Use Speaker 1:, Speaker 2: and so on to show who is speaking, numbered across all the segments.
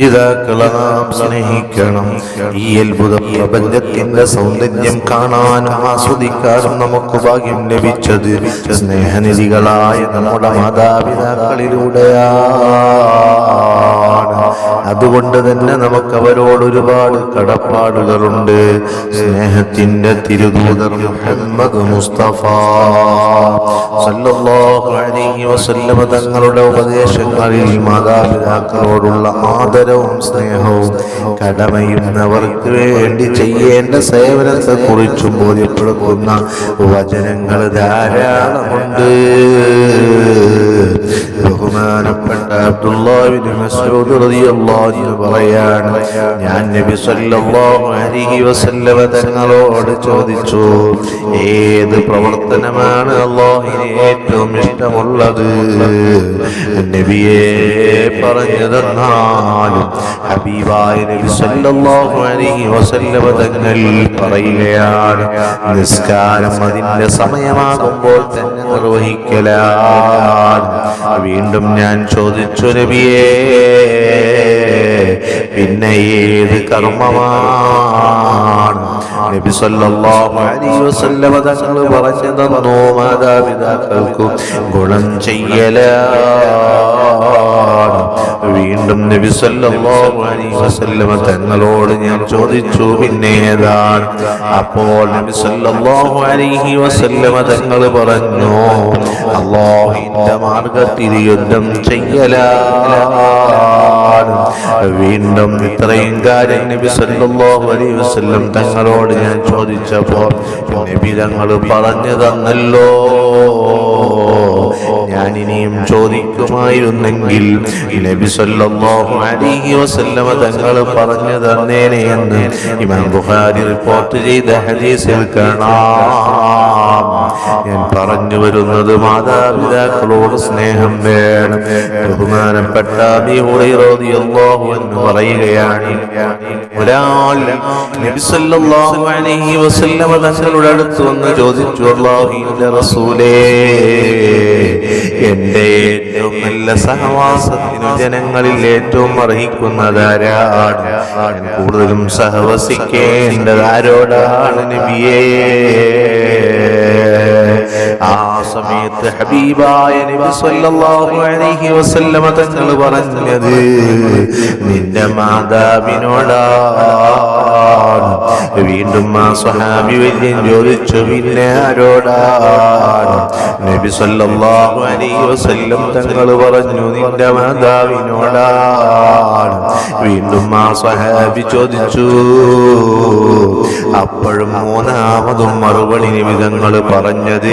Speaker 1: രക്ഷിതാക്കളെ നാം സ്നേഹിക്കണം. ഈ അത്ഭുത പ്രപഞ്ചത്തിന്റെ സൗന്ദര്യം കാണാനും ആസ്വദിക്കാനും നമുക്ക് ഭാഗ്യം ലഭിച്ചത് സ്നേഹനിധികളായ നമ്മുടെ മാതാപിതാക്കളിലൂടെയാണ് അതുകൊണ്ട് തന്നെ നമുക്ക് അവരോട് ഒരുപാട് കടപ്പാടുകളുണ്ട്. സ്നേഹത്തിന്റെ തിരുദൂതർ മുഹമ്മദ് മുസ്തഫ. സല്ലല്ലാഹു അലൈഹി വസല്ലമ തങ്ങളുടെ ഉപദേശങ്ങളിൽ മാതാപിതാക്കളോടുള്ള ആദരവും സ്നേഹവും കടമയും അവർക്ക് വേണ്ടി ചെയ്യേണ്ട സേവനത്തെ കുറിച്ചും ബോധ്യപ്പെടുത്തുന്ന വചനങ്ങൾ ധാരാളമുണ്ട്. ബഹുമാനപ്പെട്ട അബ്ദുല്ലാഹിബ്നു മസ്ഊദ് അൻഹു പറയാണ്. ഞാൻ നബി സല്ലല്ലാഹു അലൈഹി വസല്ലമ തങ്ങളോട് ചോദിച്ചു ഏത് പ്രവർത്തനമാണ് അള്ളാഹിന് ഏറ്റവും ഇഷ്ടമുള്ളത്? നബിയെ പറഞ്ഞു തന്നാലും ഹബീബായ നബി സല്ലല്ലാഹു അലൈഹി വസല്ലമ തങ്ങൾ പറയുകയാണ് നിസ്കാരം അതിന്റെ സമയമാകുമ്പോൾ തന്നെ നിർവഹിക്കലാണ്. വീണ്ടും ഞാൻ ചോദിച്ചു നബിയേ പിന്നെ ഏത് കർമ്മമാണ്? നബി സല്ലല്ലാഹു അലൈഹി വസല്ലമ തങ്ങൾ പറഞ്ഞു മാതാപിതാക്കൾക്ക് ഗുണം ചെയ്യലാണ്. വീണ്ടും നബി സല്ലല്ലാഹു അലൈഹി വസല്ലമ തങ്ങളോട് ഞാൻ ചോദിച്ചു പിന്നെ ഏതാണ്? അപ്പോൾ നബി സല്ലല്ലാഹു അലൈഹി വസല്ലമ തങ്ങൾ പറഞ്ഞു അല്ലാഹുവിന്റെ മാർഗത്തിൽ യുദ്ധം ചെയ്യലാണ്. വീണ്ടും ഇത്രയും കാര്യം നബി സല്ലല്ലാഹു അലൈഹി വസല്ലം തങ്ങളോട് ഞാൻ ചോദിച്ചപ്പോൾ നബി തങ്ങൾ പറഞ്ഞു തന്നല്ലോ. ഞാൻ ചോദിക്കുമായിരുന്നെങ്കിൽ നബി സല്ലല്ലാഹു അലൈഹി വസല്ലമ തങ്ങൾ പറഞ്ഞു തന്നേനെ എന്ന് ഇമാം ബുഖാരി റിപ്പോർട്ട് ചെയ്ത ഹദീസിൽ കാണാം. ഞാൻ പറഞ്ഞു വരുന്നത് മാതാപിതാക്കളോട് സ്നേഹം വേണം. ബഹുമാനപ്പെട്ട എന്ന് പറയുകയാണ്. ഒരാൾ തങ്ങളുടെ അടുത്ത് വന്ന് ചോദിച്ചു അല്ലാഹുവിന്റെ റസൂലേ എന്റെ ഏറ്റവും നല്ല സഹവാസത്തിന് ജനങ്ങളിൽ ഏറ്റവും അർഹിക്കുന്നതാരാണ്? കൂടുതലും സഹവസിക്കേണ്ടത് ആരോടാണ് നബിയേ? ആ സമയത്ത് ഹബീബായ നബി സല്ലല്ലാഹു അലൈഹി വസല്ലമ തങ്ങൾ പറഞ്ഞത് നിന്റെ മാതാവിനോടാണ് വീണ്ടും ആ സ്വഹാബി വല്യൻ ചോദിച്ചു പിന്നെ ആരോടാണ് നബി സല്ലല്ലാഹു അലൈഹി വസല്ലം തങ്ങൾ പറഞ്ഞു നിന്റെ മാതാവിനോടാണ് വീണ്ടും ആ സ്വഹാബി ചോദിച്ചു അപ്പോഴും മൂന്നാമതും മറുപടി നിമിതങ്ങൾ പറഞ്ഞത്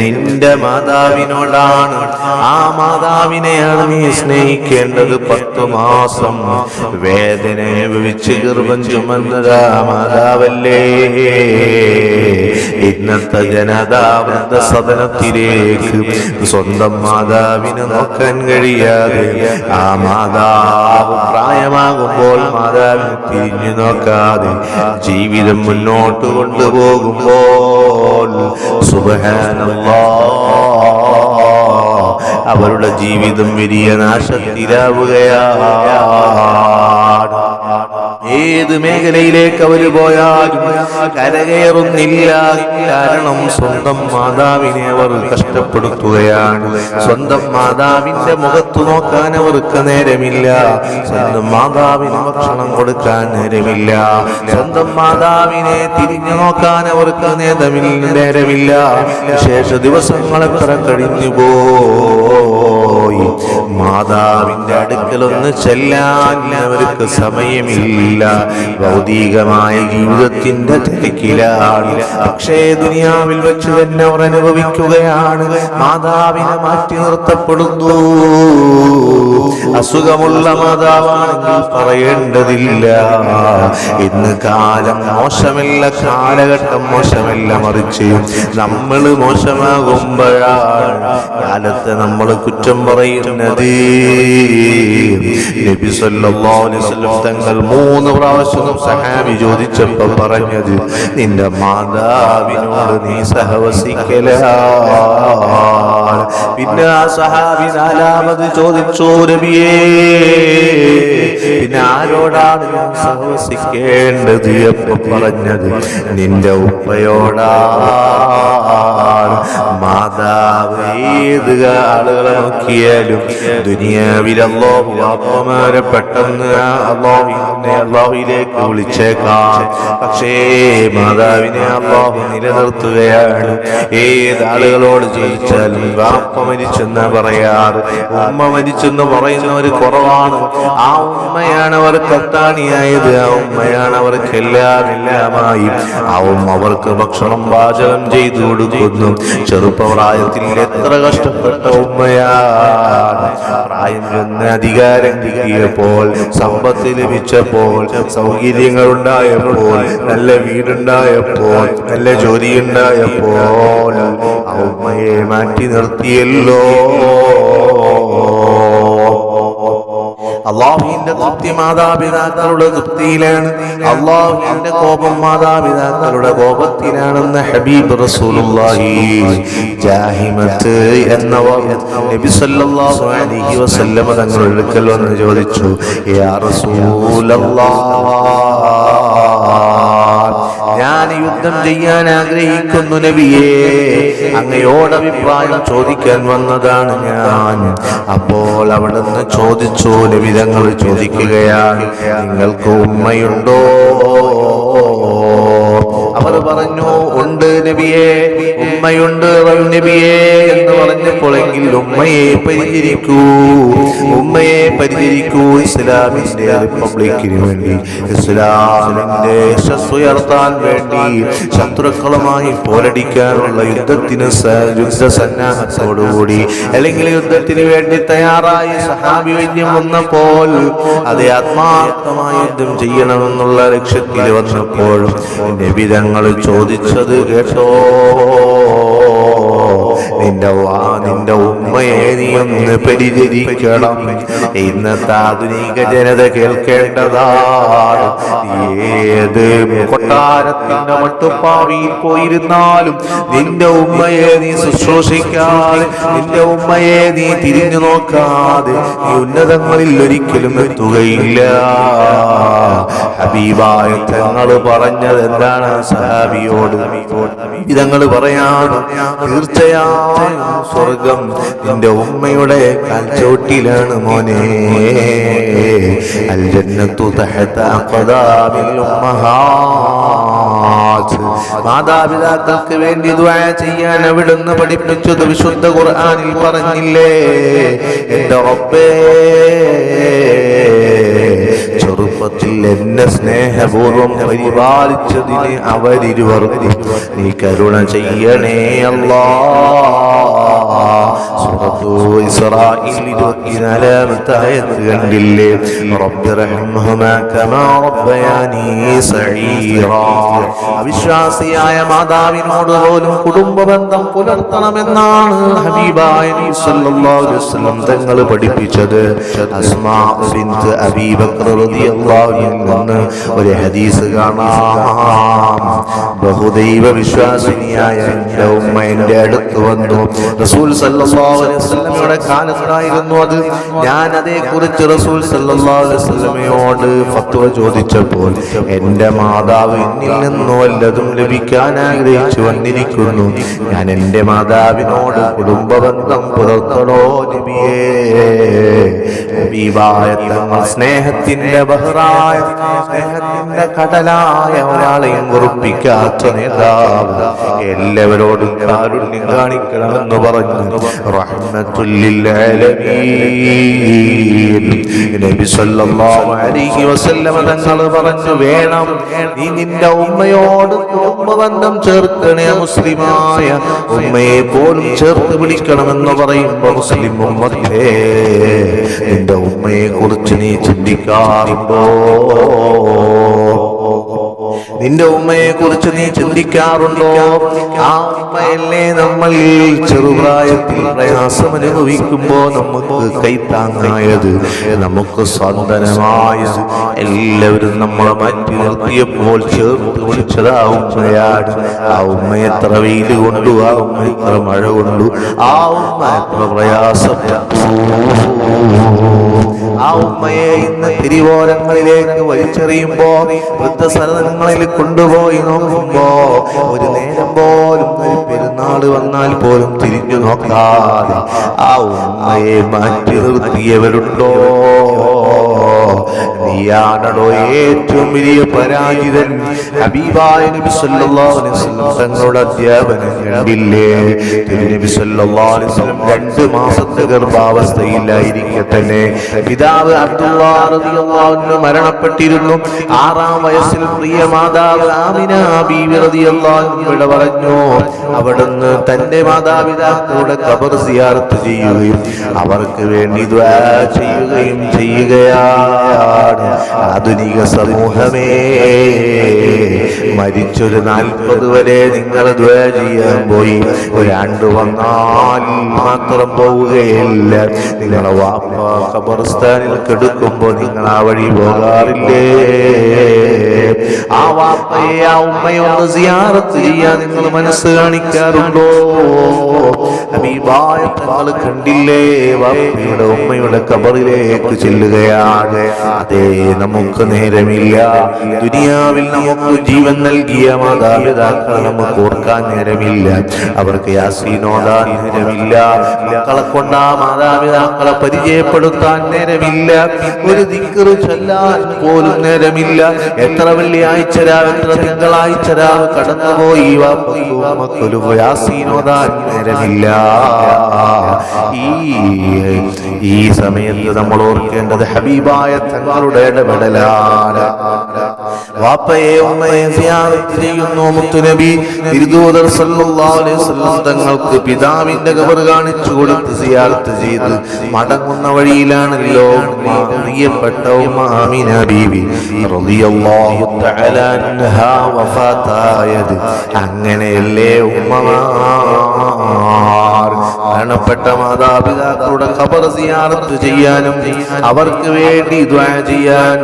Speaker 1: നിന്റെ മാതാവിനോടാണ്. ആ മാതാവിനെയാണ് നീ സ്നേഹിക്കേണ്ടത് പത്തു മാസം. വേദന വിവിച്ച് ഗർഭം ചുമന്നത് ആ മാതാവല്ലേ ഇന്നത്തെ ജനതാ വൃദ്ധസദനത്തിലേക്ക് സ്വന്തം മാതാവിനെ നോക്കാൻ കഴിയാതെ ആ മാതാവ് പ്രായമാകുമ്പോൾ മാതാവിനെ തിരിഞ്ഞു നോക്കാതെ ജീവിതം മുന്നോട്ട് കൊണ്ടുപോകുമ്പോൾ അവരുടെ ജീവിതം വലിയ നാശത്തിലാവുകയാണ്. ഏത് മേഖലയിലേക്ക് അവർ പോയാലും കരകയറുന്നില്ല. കാരണം സ്വന്തം മാതാവിനെ അവർ കഷ്ടപ്പെടുത്തുകയാണ്. സ്വന്തം മാതാവിന്റെ മുഖത്ത് നോക്കാൻ അവർക്ക് നേരമില്ല. സ്വന്തം മാതാവിന് ഭക്ഷണം കൊടുക്കാൻ നേരമില്ല. സ്വന്തം മാതാവിനെ തിരിഞ്ഞു നോക്കാൻ അവർക്ക് നേതമില്ല നേരമില്ല. ശേഷ ദിവസങ്ങൾ കഴിഞ്ഞു പോയി. മാതാവിന്റെ അടുക്കലൊന്ന് ചെല്ലാൻ അവർക്ക് സമയമില്ല. ഭൗതികമായ ജീവിതത്തിന്റെ തിരക്കിലാണ്. പക്ഷേ ദുനിയാവിൽ വെച്ച് തന്നെ അവർ അനുഭവിക്കുകയാണ്. മാതാവിനെ മാറ്റി നിർത്തപ്പെടുന്നു. അസുഖമുള്ള മാതാവാണെങ്കിൽ പറയേണ്ടതില്ല. ഇന്ന് കാലം മോശമല്ല കാലഘട്ടം മോശമല്ല മറിച്ച്. നമ്മൾ മോശമാകുമ്പോഴാണ് കാലത്ത് നമ്മൾ കുറ്റം പറയുന്നത്. നബി സല്ലല്ലാഹു അലൈഹി വസല്ലം തങ്ങൾ മൂന്ന് പ്രാവശ്യം സഹാബി ചോദിച്ചപ്പോൾ പറഞ്ഞത് നിന്റെ മാതാവിനോട് നീ സഹവസിക്കലാണ്. പിന്നെ ആ സഹാബി നാലാമത് ചോദിച്ചു നബിയേ ആരോടാണ് ഞാൻ സഹവസിക്കേണ്ടത് എപ്പോ പറഞ്ഞത് നിന്റെ ഉപ്പയോടാണ്. മാതാവ് ഏത് ആളുകളെ നോക്കിയാലും ദുനിയാവിലല്ലോ അപ്പമാരെ പെട്ടെന്ന് അള്ളാഹുവിനെ വിളിച്ചേക്കാം. പക്ഷേ മാതാവിനെ അള്ളാഹു നിലനിർത്തുകയാണ്. ഏത് ആളുകളോട് ജയിച്ചാലും വാപ്പ മരിച്ചെന്ന് പറയാറ്. ഉമ്മ മരിച്ചെന്ന് പറയുന്നവർ കുറവാണ്. ആ ഉമ്മയാണ് അവർക്ക് അത്താണിയായത് ആ ഉമ്മയാണ് അവർക്ക് എല്ലാം എല്ലാമായി ആ ഉമ്മ അവർക്ക് ഭക്ഷണം പാചകം ചെയ്തു കൊടുക്കുന്നു. ചെറുപ്പപ്രായത്തിൽ എത്ര കഷ്ടപ്പെട്ട ഉമ്മയാണ്. പ്രായം ചെന്ന് അധികാരം കിട്ടിയപ്പോൾ സമ്പത്ത് ലഭിച്ചപ്പോൾ സൗകര്യങ്ങൾ ഉണ്ടായപ്പോൾ നല്ല വീടുണ്ടായപ്പോൾ നല്ല ജോലി ഉണ്ടായപ്പോൾ ആ ഉമ്മയെ മാറ്റി നിർത്തിയല്ലോ. അള്ളാഹുവിന്റെ തൃപ്തി മാതാപിതാക്കളുടെ തൃപ്തിയിലാണ്. അള്ളാഹുവിന്റെ കോപം മാതാപിതാക്കളുടെ കോപത്തിലാണെന്ന് ഹബീബ് റസൂലുള്ളാഹി ജാഹിമത്ത് എന്നവർ നബി സല്ലല്ലാഹു അലൈഹി തങ്ങളുടെ അടുക്കൽ വന്ന് ചോദിച്ചു ഞാൻ യുദ്ധം ചെയ്യാൻ ആഗ്രഹിക്കുന്നു നബിയേ. അങ്ങയോട് അഭിപ്രായം ചോദിക്കാൻ വന്നതാണ് ഞാൻ. അപ്പോൾ അവിടുന്ന് ചോദിച്ചു നബി തങ്ങൾ ചോദിക്കുകയാണ് നിങ്ങൾക്ക് ഉമ്മയുണ്ടോ? അവർ പറഞ്ഞു ഉണ്ട് നബിയെ ഉമ്മയുണ്ട് നബിയെ എന്ന് പറഞ്ഞപ്പോഴെങ്കിൽ ഉമ്മയെ പരിചരിക്കൂ. ഉമ്മയെ പരിചരിക്കൂ ഇസ്ലാമിന്റെ റിപ്പബ്ലിക്കിന് വേണ്ടി ഇസ്ലാമിന്റെ യശസ് ഉയർത്താൻ വേണ്ടി ശത്രുക്കളുമായി പോരടിക്കാനുള്ള യുദ്ധത്തിന് യുദ്ധ യുദ്ധസന്നാഹത്തോടുകൂടി. അല്ലെങ്കിൽ യുദ്ധത്തിന് വേണ്ടി തയ്യാറായി സഹാബി വൈദ്യം വന്നപ്പോൾ അത് ആത്മാർത്ഥമായി യുദ്ധം ചെയ്യണമെന്നുള്ള ലക്ഷ്യത്തിൽ വന്നപ്പോഴും നബിതങ്ങൾ ചോദിച്ചത് കേട്ടോ നിന്റെ വാ നിന്റെ ഉമ്മയെ നീ ഒന്ന് പരിചരിക്കണം. ഇന്നത്തെ ആധുനിക ജനത കേൾക്കേണ്ടതാണ്. ഏത് കൊട്ടാരത്തിന്റെ മട്ടുപ്പാവിയിൽ പോയിരുന്നാലും നിന്റെ ഉമ്മയെ നീ ശുശ്രൂഷിക്കാതെ നിന്റെ ഉമ്മയെ നീ തിരിഞ്ഞു നോക്കാതെ നീ ഉന്നതങ്ങളിൽ ഒരിക്കലും എത്തുകയില്ല. ഹബീബായ തങ്ങൾ പറഞ്ഞത് എന്താണ് സഹാബിയോട് ഇതങ്ങൾ പറയാണ് തീർച്ചയായും സ്വർഗം നിന്റെ ഉമ്മയുടെ കാൽച്ചോട്ടിലാണ് മോനെ. അൽ ജന്നത്തു തഹത അഖദാമിൽ ഉമ്മഹാത്ത് മാതാപിതാക്കൾക്ക് വേണ്ടി ദുആ ചെയ്യാൻ അവിടുന്ന് പഠിപ്പിച്ചത് വിശുദ്ധ ഖുർആനിൽ പറഞ്ഞില്ലേ? എന്റെ റബ്ബേ ചെറുപ്പത്തിൽ എന്നെ സ്നേഹപൂർവം പരിപാലിച്ചതിന് അവരിരുവർക്കും നീ കരുണ ചെയ്യണേ അല്ലാ. കണ്ടില്ലേ? അവിശ്വാസിയായ മാതാവിനോട് പോലും കുടുംബ ബന്ധം പുലർത്തണമെന്നാണ് ഹബീബായ തങ്ങൾ പഠിപ്പിച്ചത്. നിന്ന് ഒരു ഹദീസ് കാണാം. ബഹുദൈവ വിശ്വാസിനിയായ എന്റെ ഉമ്മ അടുത്ത് വന്നു. റസൂൽ വസല്ലമയുടെ കാലത്തായിരുന്നു അത്. ഞാൻ അതേക്കുറിച്ച് റസൂൽ വസല്ലമയോട് ഫത്വ ചോദിച്ചപ്പോൾ എന്റെ മാതാവ് എന്നിൽ നിന്ന് വല്ലതും ലഭിക്കാൻ ആഗ്രഹിച്ചു വന്നിരിക്കുന്നു. ഞാൻ എന്റെ മാതാവിനോട് കുടുംബബന്ധം പുലർത്തണോ നബിയേ? തങ്ങൾ സ്നേഹത്തിന്റെ ബഹ്റായ സ്നേഹത്തിന്റെ കടലായ ഒരാളെയും കുറിപ്പിക്കാത്ത നേതാവ്. എല്ലാവരോടും കാരുണ്യം കാണിക്കണമെന്ന് പറഞ്ഞു. തങ്ങൾ പറഞ്ഞു വേണം നീ നിന്റെ ഉമ്മയോട് കുടുംബബന്ധം ചേർക്കണേ മുസ്ലിമായ ഉമ്മയെ പോലും ചേർത്ത് പിടിക്കണമെന്ന് പറയുമ്പോ മുസ്ലിം ഉമ്മത്തേ നിന്റെ ഉമ്മയെ കുറിച്ച് നീ ചിന്തിക്കാറുണ്ടോ നിന്റെ ഉമ്മയെ കുറിച്ച് നീ ചിന്തിക്കാറുണ്ടോ? ആ ഉമ്മയല്ലേ നമ്മൾ ചെറുപ്രായത്തിൽ പ്രയാസം അനുഭവിക്കുമ്പോ നമുക്ക് കൈത്താങ്ങായത് നമുക്ക് സ്വന്തനമായത്. എല്ലാവരും നമ്മളെ മാറ്റി നിർത്തിയപ്പോൾ ചേർത്ത് വിളിച്ചത് ആ ഉമ്മയാണ്. ആ ഉമ്മ എത്ര വെയിൽ കൊണ്ടു ആ ഉമ്മ എത്ര മഴ കൊണ്ടു. ആ ഉമ്മ എത്ര പ്രയാസപ്പെട്ടു ആ ഉമ്മയെ ഇന്ന് തിരുവോരങ്ങളിലേക്ക് വലിച്ചെറിയുമ്പോ വൃദ്ധസദനങ്ങളിൽ കൊണ്ടുപോയി നോക്കുമ്പോ ഒരു നേരം പോലും ഒരു പെരുന്നാൾ വന്നാൽ പോലും തിരിഞ്ഞു നോക്കാതെ ആ ഉമ്മയെ മാറ്റി നിർത്തിയവരുണ്ടോ? നീയാണോ ഏറ്റവും വലിയ പരാജിതൻ. ഹബീബായ നബി സല്ലല്ലാഹു അലൈഹി വസല്ലം തങ്ങളുടെ അധ്യാപനം കണ്ടില്ലേ തിരുനബി സല്ലല്ലാഹു അലൈഹി വസല്ലം രണ്ട് മാസത്തെ ഗർഭാവസ്ഥയിലായിരിക്കെ തന്നെ പിതാവ് അബ്ദുല്ലാഹ് റളിയല്ലാഹു അൻഹു മരണപ്പെട്ടിരുന്നു. ആറാം വയസ്സിൽ പ്രിയ മാതാവ് ആമിന ബീവി റളിയല്ലാഹു അൻഹയുടെ പറഞ്ഞു അവിടുന്ന് തന്റെ മാതാപിതാക്കളുടെ കബർ സിയാറത്ത് ചെയ്യുകയും അവർക്ക് വേണ്ടി ചെയ്യുകയും ചെയ്യുകയാണ്. ആധുനിക സമൂഹമേ മരിച്ചൊരു നാൽപ്പത് വരെ നിങ്ങൾ ദ്വാ ചെയ്യാൻ പോയി. ഒരാണ്ട് വന്നാൽ മാത്രം പോവുകയില്ല. നിങ്ങളെ വാപ്പ കബർസ്ഥാനിൽ കെടുക്കുമ്പോൾ നിങ്ങൾ ആ വഴി പോകാറില്ലേ? ആ വാപ്പയെ സിയാറത്ത് ചെയ്യാൻ നിങ്ങൾ മനസ്സ് കാണിക്കാറുണ്ടോ? ഹബീബായ കണ്ടില്ലേ ഉമ്മയുടെ കബറിലേക്ക് ചെല്ലുകയാണ്. അതെ നമുക്ക് നേരമില്ല. ദുനിയാവിൽ നമുക്ക് ജീവൻ നൽകിയ മാതാപിതാക്കൾ നമുക്ക് ഓർക്കാൻ നേരമില്ല. അവർക്ക് യാസീനോടാൻ നേരമില്ല. മക്കളെ കൊണ്ട് മാതാപിതാക്കളെ പരിചയപ്പെടുത്താൻ നേരമില്ല. ഒരു ദിക്കറ് ചൊല്ലാൻ പോലും നേരമില്ല. എത്ര വെള്ളിയാഴ്ച രാവ് എത്ര തിങ്കളാഴ്ച രാവ് കടന്നുപോയി. മക്കളു യാസീനോദാൻ നേരമില്ല ഈ ഈ സമയത്ത് നമ്മൾ ഓർക്കേണ്ടത് ഹബീബായ തങ്ങളുടെ ഇടപെടലാണ്. വാപ്പയെ ഉമ്മയെ ചെയ്യുന്നു മുത്തുനബി തിരുദൂതർ തങ്ങൾക്ക് പിതാവിന്റെ ഖബർ കാണിച്ചു കൊടുത്ത് സിയാറത്ത് ചെയ്ത് മടങ്ങുന്ന വഴിയിലാണല്ലോ ഉമ്മ, പ്രിയപ്പെട്ട ഉമ്മ ആമിന ബീവി റളിയല്ലാഹു തആല അൻഹാ വഫാത്തായത്. അങ്ങനെയല്ലേ ഉമ്മമാർ മരണപ്പെട്ട മാതാപിതാക്കളുടെ ഖബർ സിയാറത്ത് ചെയ്യാനും അവർക്ക് വേണ്ടി ദുആ ചെയ്യാൻ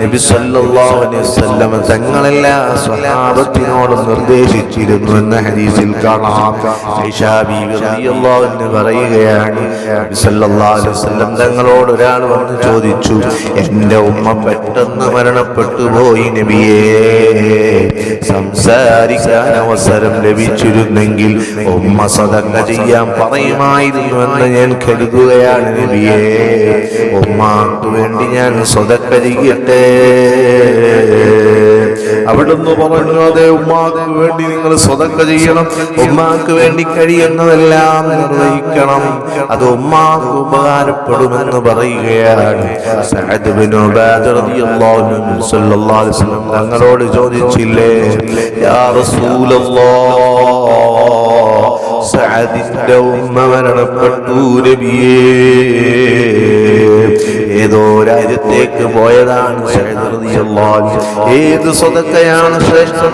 Speaker 1: നബി സല്ലല്ലാഹു അലൈഹി വസല്ലം തങ്ങളെല്ലാ സ്വഹാബത്തിനോടും നിർദ്ദേശിച്ചിരുന്നു എന്ന ഹദീസിൽ കാണാം. ആയിഷാ ബീവി റളിയല്ലാഹു അൻഹ പറയുകയാണ് നബി സല്ലല്ലാഹു അലൈഹി വസല്ലം തങ്ങളോട് ഒരാൾ വന്ന് ചോദിച്ചു എന്റെ ഉമ്മ പെട്ടെന്ന് മരണപ്പെട്ടു പോയി നബിയേ സംസാരിക്കാൻ അവസരം ലഭിച്ചിരുന്നെങ്കിൽ ഉമ്മ സദക്ക ചെയ്യാൻ പറയുമായിരുന്നു എന്ന് ഞാൻ കരുതുകയാണ് നബിയെ. ഉമ്മാക്ക് വേണ്ടി ഞാൻ സ്വതക്കരികട്ടെ അവിടുന്ന് പറഞ്ഞു അതെ ഉമ്മാക്ക് വേണ്ടി നിങ്ങൾ സ്വതക്ക ചെയ്യണം. ഉമ്മാക്ക് വേണ്ടി കഴിയുന്നതെല്ലാം നിർവഹിക്കണം. അത് ഉമ്മാക്ക് ഉപകാരപ്പെടുമെന്ന് പറയുകയാണ്. തങ്ങളോട് ചോദിച്ചില്ലേ യാ റസൂലല്ലാഹ് സഅദിന്റെ ഉമ്മ മരണപ്പെട്ടു നബിയേ. ഏതോ രാജ്യത്തേക്ക് പോയതാണ് ഏത് സ്വതക്കയാണ് ശ്രേഷ്ഠം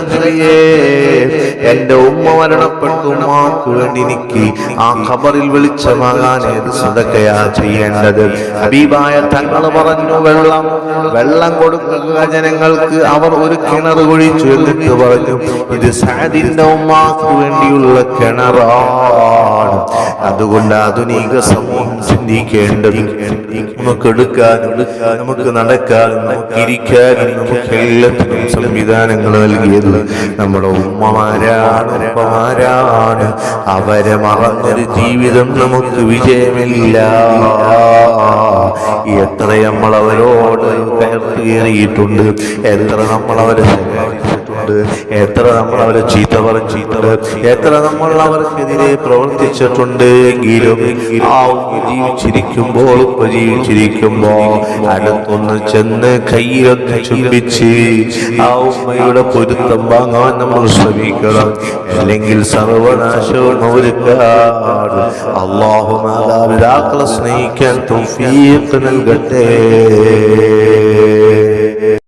Speaker 1: എന്റെ ഉമ്മ മരണപ്പെട്ടു ഉമ്മാക്ക് വേണ്ടി എനിക്ക് ആ ഖബറിൽ വെളിച്ചമാകാൻ ഏത് സ്വതക്കയാ ചെയ്യേണ്ടത്? ഹബീബായ തങ്ങൾ പറഞ്ഞു വെള്ളം വെള്ളം കൊടുക്കുക ജനങ്ങൾക്ക്. അവർ ഒരു കിണർ കുഴിച്ചു എന്നിട്ട് പറഞ്ഞു ഇത് സാദിന്റെ ഉമ്മാക്ക് വേണ്ടിയുള്ള കിണറാണ്. അതുകൊണ്ട് ആധുനിക സമൂഹം ചിന്തിക്കേണ്ടത്. നമുക്ക് എടുക്കാൻ നമുക്ക് നടക്കാനും നമുക്കിരിക്കാനും നമുക്ക് എല്ലാത്തിനും സംവിധാനങ്ങൾ നൽകിയത് നമ്മുടെ ഉമ്മമാരാണ് ഉപ്പമാരാണ്. അവരെ മറന്നൊരു ജീവിതം നമുക്ക് വിജയമില്ല. എത്ര നമ്മൾ അവരോട് കയറിയിട്ടുണ്ട് എത്ര നമ്മൾ അവരെ ശകാരിച്ചിട്ടുണ്ട് എത്ര നമ്മൾ അവരെ ചീത്ത പറഞ്ഞിട്ടുണ്ട്. എത്ര നമ്മൾ അവർക്കെതിരെ പ്രവർത്തിച്ചിട്ടുണ്ട് എങ്കിലും ജീവിച്ചിരിക്കുമ്പോൾ ഇപ്പൊ ജീവിച്ചിരിക്കുമ്പോ അടുത്തൊന്ന് ചെന്ന് കയ്യിലൊന്ന് ചുംബിച്ച് ആ ഉമ്മയുടെ പൊരുത്തം വാങ്ങാൻ നമ്മൾ ശ്രമിക്കണം. അല്ലെങ്കിൽ സർവനാശവും ഒരുക്കാട്. അള്ളാഹു മാതാപിതാക്കളെ സ്നേഹിക്കാൻ നൽകട്ടെ.